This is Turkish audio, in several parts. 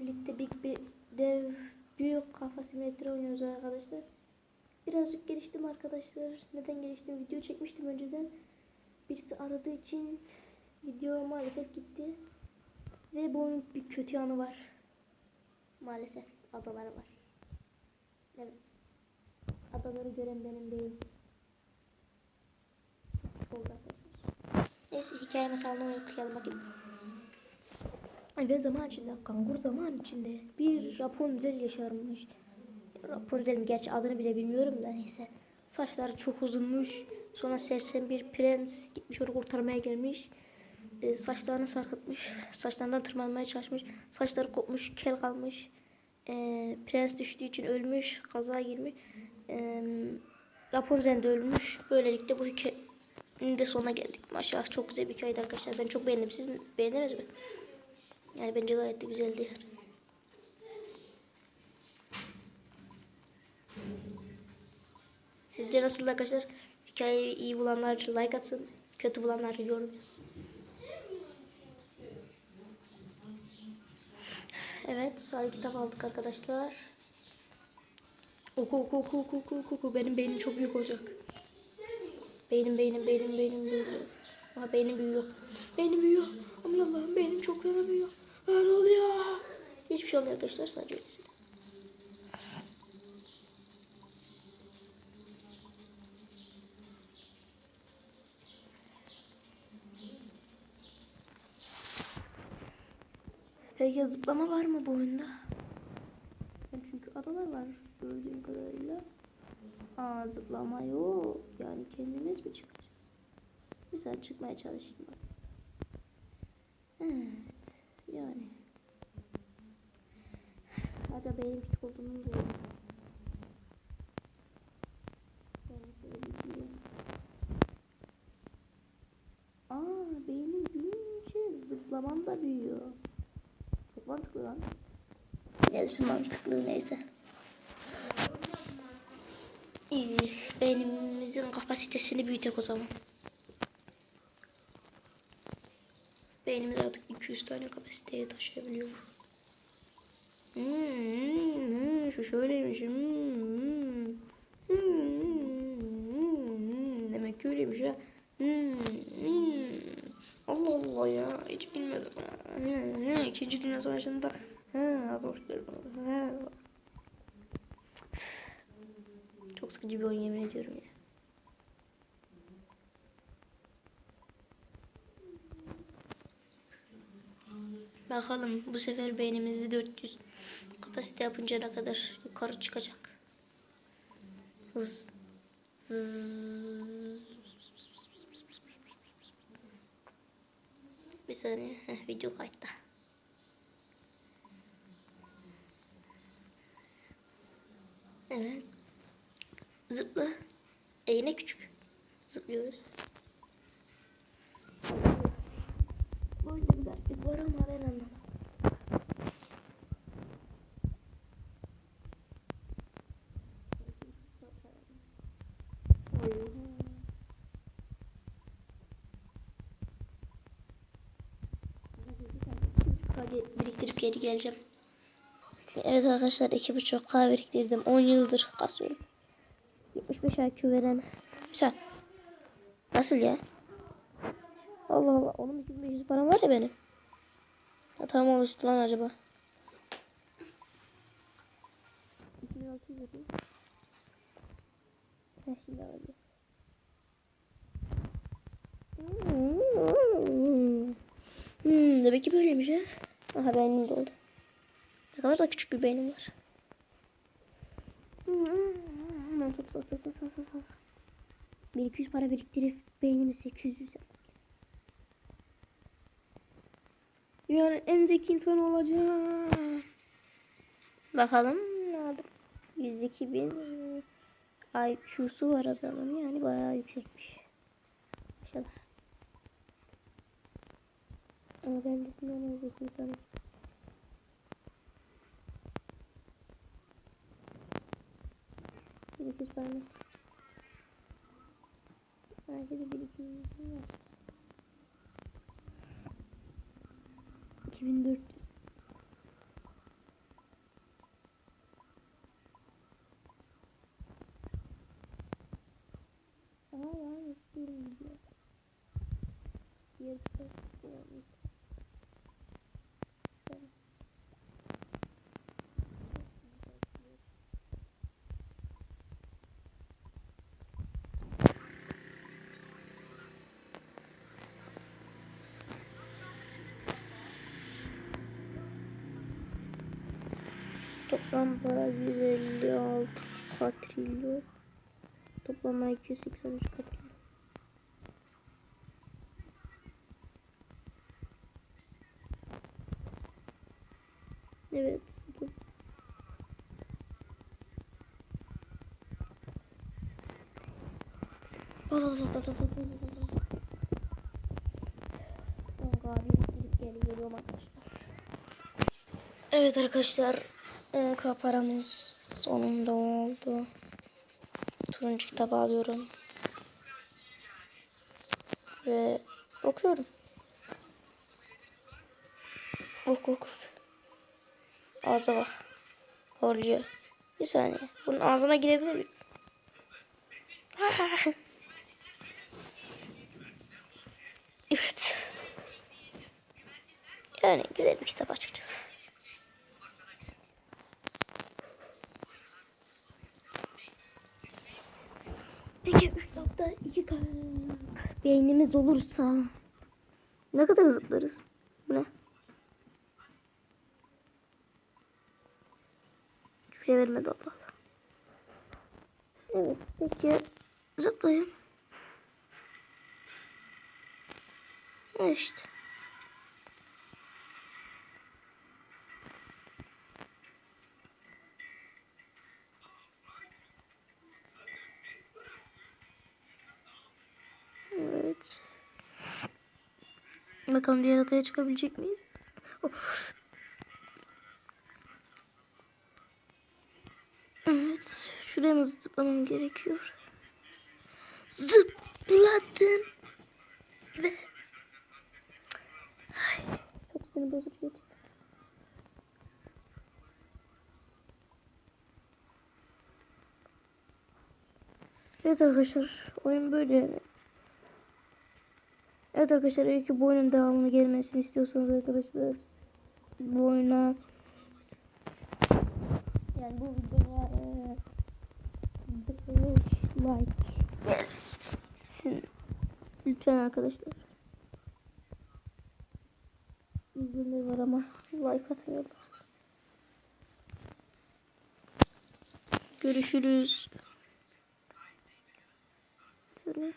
birlikte Big bir dev büyük kafa simetri oynuyoruz arkadaşlar. Birazcık geliştim arkadaşlar. Neden geliştim? Video çekmiştim önceden. Birisi aradığı için video maalesef gitti. Ve bunun bir kötü yanı var. Maalesef adaları var. Evet. Adaları gören benim değil. Oldu arkadaşlar. Neyse hikaye masalını okuyalım bakayım. Ve zaman içinde, kangur zaman içinde bir Rapunzel yaşarmış. Rapunzel mi? Gerçi adını bile bilmiyorum da neyse. Saçları çok uzunmuş. Sonra sersem bir prens gitmiş onu kurtarmaya gelmiş. Ee, saçlarını sarkıtmış. Saçlarından tırmanmaya çalışmış. Saçları kopmuş, kel kalmış. Ee, prens düştüğü için ölmüş, kaza girmiş. Ee, Rapunzel de ölmüş. Böylelikle bu hikayenin de sonuna geldik. Maşallah çok güzel bir hikayeydi arkadaşlar. Ben çok beğendim. Siz beğendiniz mi? Yani bence gayet de güzeldi. Sizce nasıl arkadaşlar? Hikayeyi iyi bulanlar like atsın. Kötü bulanlar yorum yazsın. Evet, sarı kitap aldık arkadaşlar. Oku oku oku oku oku oku oku. Benim beynim çok büyük olacak. Beynim beynim beynim beynim büyüyor. Aha beynim büyüyor. Beynim büyüyor. Aman Allah'ım beynim çok fena büyüyor. Aa, ne oluyor? Hiçbir şey olmuyor arkadaşlar sadece öylesine. Peki zıplama var mı bu oyunda? Yani çünkü adalar var gördüğüm kadarıyla. Aa zıplama yok. Yani kendimiz mi çıkacağız? Güzel çıkmaya çalışayım bak. Evet. Yani. Hadi benim küçük olduğumu da. Aa beynim büyüyünce zıplamam da büyüyor. Çok mantıklı lan. Neresi mantıklı neyse. Beynimizin kapasitesini büyütek o zaman. Beynimiz artık 200 tane kapasiteye taşıyabiliyor. Hmm, hmm, hmm, şu şöyleymiş. Hmm, hmm, hmm, hmm, demek ki öyleymiş ya. Hmm, hmm. Allah Allah ya hiç bilmiyordum. Hmm, hmm, İkinci Dünya Savaşı'nda ha, ha. Çok sıkıcı bir oyun yemin ediyorum ya. Bakalım bu sefer beynimizi 400 kapasite yapınca ne kadar yukarı çıkacak. Hız. Bir saniye. Heh, video kayıtta. Evet. Zıpla. E yine küçük. Zıplıyoruz. Bir gariplik var ama ben anlamadım. Biriktirip geri geleceğim. Evet arkadaşlar iki buçuk K biriktirdim. 10 yıldır kasıyorum. 75 IQ veren. Güzel. Nasıl ya? Allah Allah. Onun 2500 param var ya benim. Ha, tamam oluştu lan acaba. 2600 yapayım. Heh şimdi alacağız. Hmm, demek ki böyleymiş ha. Aha beynim doldu. Ne kadar da küçük bir beynim var. Hemen sat sat sat sat sat sat. 1200 para biriktirip beynimi 800 yap. Yani en zeki insan olacağım. Bakalım ne aldım. 102 bin IQ'su var adamın yani bayağı yüksekmiş. İnşallah. Ama ben de en zeki insanım. Bir iki. Belki de bir iki 2400. Aa, yalnız bir milyon. Yarısı. Yarısı. Para 156 satrilyon. Toplam 283 katrilyon. Evet. Evet arkadaşlar 10k paramız sonunda oldu. Turuncu kitabı alıyorum. Ve okuyorum. Ok ok. Ağza bak. Horluyor. Bir saniye. Bunun ağzına girebilir miyim? evet. Yani güzel bir kitap açıkçası. Beynimiz olursa ne kadar zıplarız? Bu ne? Hiçbir şey vermedi Allah. Evet peki zıplayın. İşte. Bakalım diğer adaya çıkabilecek miyiz? Of. Evet. Şuraya mı zıplamam gerekiyor? Zıpladım. Ve... Ay, çok seni bozucu geçti. Evet arkadaşlar oyun böyle yani. Evet arkadaşlar eğer ki bu oyunun devamını gelmesini istiyorsanız arkadaşlar bu oyuna yani bu videoya e, 5 like gelsin lütfen arkadaşlar izlenir var ama like atmıyorlar görüşürüz Selam.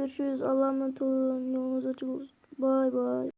Görüşürüz. Allah'a emanet olun. Yolunuz açık olsun. Bay bay.